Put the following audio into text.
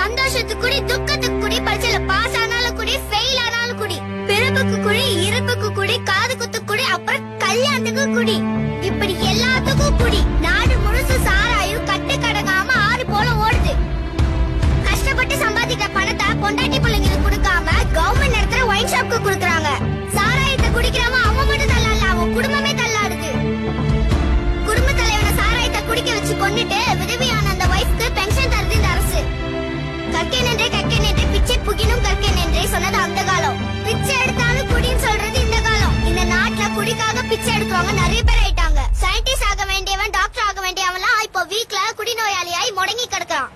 சந்தோஷத்துக்குடி துக்கத்துக்குடி பரிசையில துக்கத்துக்கு பாஸ் ஆன நிறைய பேர் ஆயிட்டாங்க. சயின்டிஸ்ட் ஆக வேண்டியவன் டாக்டர் ஆக வேண்டியவன் இப்போ வீக்ல குடிநோயாளியாய் முடங்கி கிடக்குறான்.